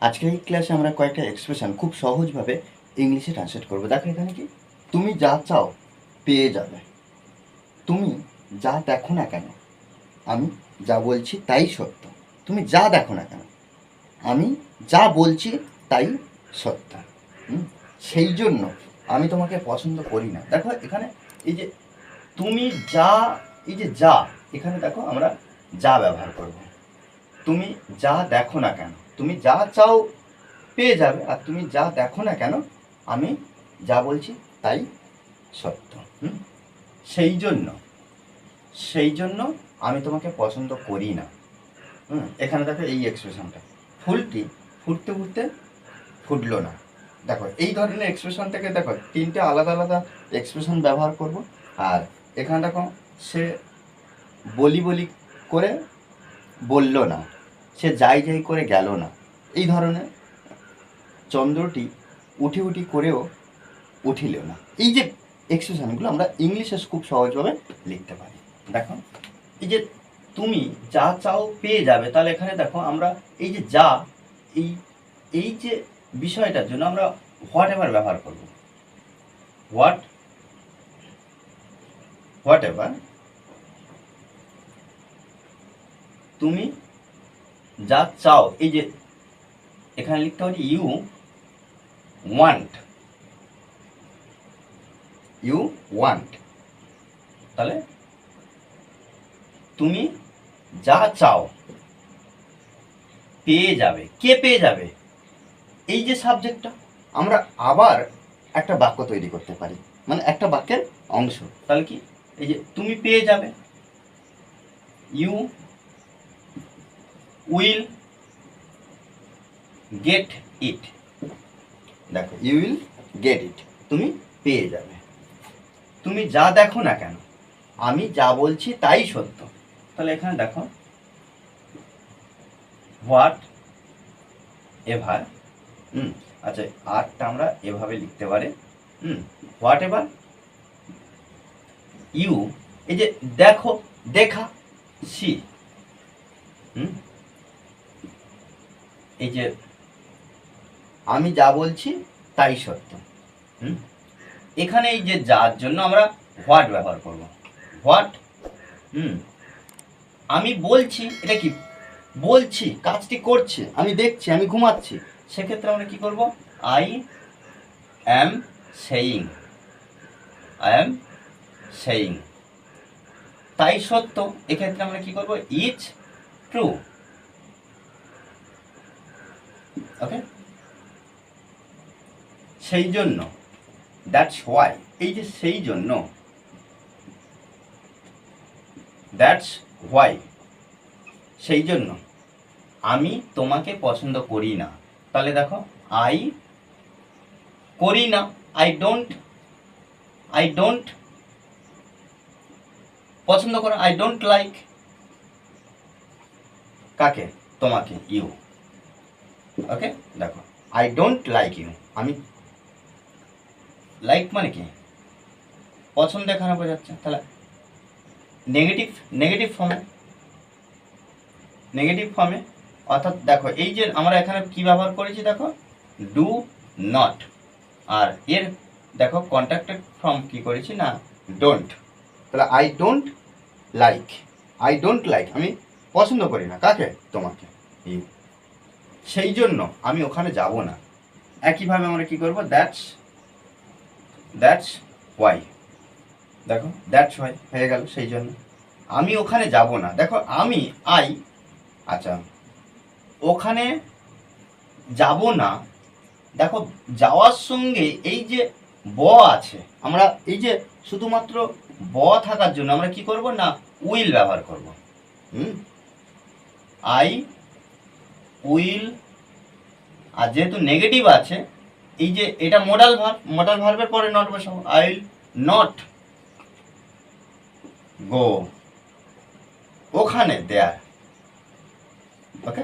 আজকের এই ক্লাসে আমরা কয়েকটা এক্সপ্রেশন খুব সহজভাবে ইংলিশে ট্রান্সলেট করব। দেখো এখানে কি? তুমি যা চাও পেয়ে যাবে। তুমি যা দেখো না কেন, আমি যা বলছি তাই সত্য। তুমি যা দেখো না কেন, আমি যা বলছি তাই সত্য। সেই জন্য আমি তোমাকে পছন্দ করি না। দেখো এখানে এই যে তুমি যা, এই যে যা, এখানে দেখো আমরা যা ব্যবহার করব। তুমি যা দেখো না কেন তুমি যা চাও পেয়ে যাবে আর তুমি যা দেখো না কেন, আমি যা বলছি তাই সত্য, হুম? সেই জন্য সেই জন্য আমি তোমাকে পছন্দ করি না, হুম? এখানে দেখো এই এক্সপ্রেশনটা ফুলটি ফুটতে ফুটতে ফুটলো না। দেখো, এই ধরনের এক্সপ্রেশন থেকে দেখো, তিনটে আলাদা আলাদা এক্সপ্রেশন ব্যবহার করব। আর এখানে দেখো, সে বলি বলি করে বলল না। সে যাই যাই করে গেল না। এই ধরনের চন্দ্রটি উঠি উঠি করেও উঠিল না। এই যে এক্সপ্রেশনগুলো আমরা ইংলিশে খুব সহজভাবে লিখতে পারি। দেখো, এই যে তুমি যা চাও পেয়ে যাবে, তাহলে এখানে দেখো আমরা এই যে যা, এই এই যে বিষয়টার জন্য আমরা হোয়াট এভার ব্যবহার করব। হোয়াট হোয়াট এভার তুমি যা চাও, এই যে এখানে লিখতে পারি ইউ ওয়ান্ট ইউ ওয়ান্ট তাহলে তুমি যা চাও পেয়ে যাবে। কে পেয়ে যাবে? এই যে সাবজেক্টটা আমরা আবার একটা বাক্য তৈরি করতে পারি। মানে একটা বাক্যের অংশ। তাহলে কি? এই যে তুমি পেয়ে যাবে। ইউ উইল গেট ইট দেখো ইউ উইল গেট ইট তুমি পেয়ে যাবে। তুমি যা দেখো না কেন, আমি যা বলছি তাই সত্য। তাহলে এখানে দেখো হোয়াট এভার হুম আচ্ছা আরটা আমরা এভাবে লিখতে পারি, হুম হোয়াট এভার ইউ এই যে দেখো, দেখা সি হুম এই যে আমি যা বলছি তাই সত্য। হুম? এখানে এই যে যার জন্য আমরা হোয়াট ব্যবহার করব। What whom? আমি বলছি, এটা কি? বলছি, কাজটি করছে, আমি দেখছি, আমি ঘুমাচ্ছি। সেক্ষেত্রে আমরা কি করব? I am saying I am saying তাই সত্য। এক্ষেত্রে আমরা কি করব? ইজ ট্রু ওকে সেই জন্য দ্যাটস হোয়াই এই যে সেই জন্য দ্যাটস হোয়াই সেই জন্য, আমি তোমাকে পছন্দ করি না। তাহলে দেখো আই করি না আই ডোন্ট আই ডোন্ট পছন্দ করো আই ডোন্ট লাইক কাকে? তোমাকে ইউ ওকে দেখো আই ডোন্ট লাইক ইউ আমি লাইক মানে কি? পছন্দ এখানে বোঝাচ্ছে তাহলে নেগেটিভ নেগেটিভ ফর্মে নেগেটিভ ফর্মে অর্থাৎ দেখো, এই যে আমরা এখানে কি ব্যবহার করেছি দেখো? ডু নট আর এর দেখো কন্ট্যাক্টেড ফর্ম কি করেছি না? ডোন্ট তাহলে I don't like I don't like আমি পছন্দ করি না। কাকে? তোমাকে। ইউ সেই জন্য আমি ওখানে যাব না। একইভাবে আমরা কি করব? দ্যাটস দ্যাটস ওয়াই দেখো দ্যাটস ওয়াই হয়ে গেল সেই জন্য। আমি ওখানে যাব না। দেখো, আমি আই আচ্ছা ওখানে যাব না। দেখো, যাওয়ার সঙ্গে এই যে ব আছে, আমরা এই যে শুধুমাত্র ব থাকার জন্য আমরা কি করব না উইল ব্যবহার করব। হুম? আই উইল, আর যেহেতু নেগেটিভ আছে, এই যে এটা মোডাল ভার্ব মোডাল ভার্বের পরে নট বসাবো। আই উইল নট গো ওখানে there okay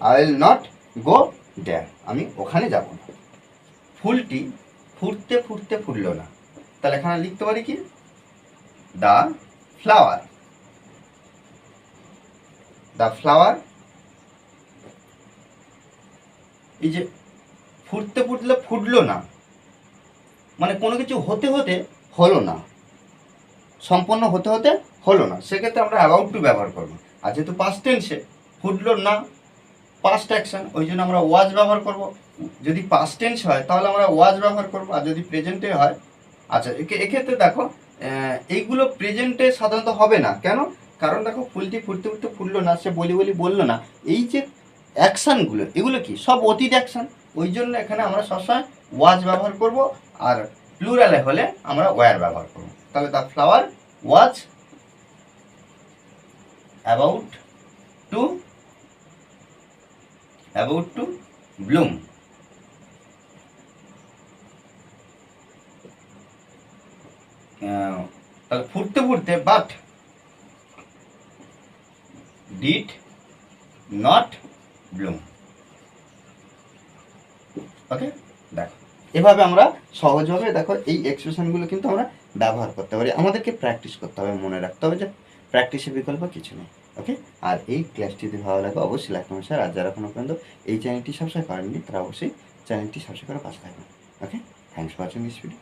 I will not go there আমি ওখানে যাব না। ফুলটি ফুটতে ফুটতে ফুটলো না। তাহলে এখানে লিখতে পারি কি? দ্য ফ্লাওয়ার দ্য ফ্লাওয়ার এই যে ফুটতে ফুটলে ফুটলো না মানে কোনো কিছু হতে হতে হলো না, সম্পন্ন হতে হতে হলো না, সেক্ষেত্রে আমরা অ্যাবাউট টু ব্যবহার করব। আর যেহেতু পাস্ট টেন্সে ফুটলো না পাস্ট অ্যাকশন ওই জন্য আমরা ওয়াজ ব্যবহার করব। যদি পাস্ট টেন্স হয়, তাহলে আমরা ওয়াজ ব্যবহার করব, আর যদি প্রেজেন্টে হয় আচ্ছা একে- এক্ষেত্রে দেখো এইগুলো প্রেজেন্টে সাধারণত হবে না। কেন? কারণ দেখো, ফুলটি ফুটতে ফুটতে ফুটলো না, সে বলি বলি বলল না। এই যে অ্যাকশানগুলো এগুলো কি? সব অতীত অ্যাকশান ওই জন্য এখানে আমরা সবসময় ওয়াজ ব্যবহার করব আর প্লুরালে হলে আমরা ওয়ার ব্যবহার করব। তাহলে the flower was about to about to bloom তাহলে ফুটতে ফুটতে but did not bloom okay দেখো। এভাবে আমরা সহজভাবে দেখো এই এক্সপ্রেশনগুলো কিন্তু আমরা ব্যবহার করতে পারি। আমাদেরকে প্র্যাকটিস করতে হবে, মনে রাখতে হবে যে প্র্যাকটিসের বিকল্প কিছু নেই। ওকে আর এই ক্লাসটি যদি ভালো লাগে, অবশ্যই লাইক শেয়ার আর যারা এখনও পর্যন্ত এই চ্যানেলটি সাবস্ক্রাইব করেননি, তারা অবশ্যই চ্যানেলটি সাবস্ক্রাইব করে পাশে থাকবেন। Okay thanks for watching this video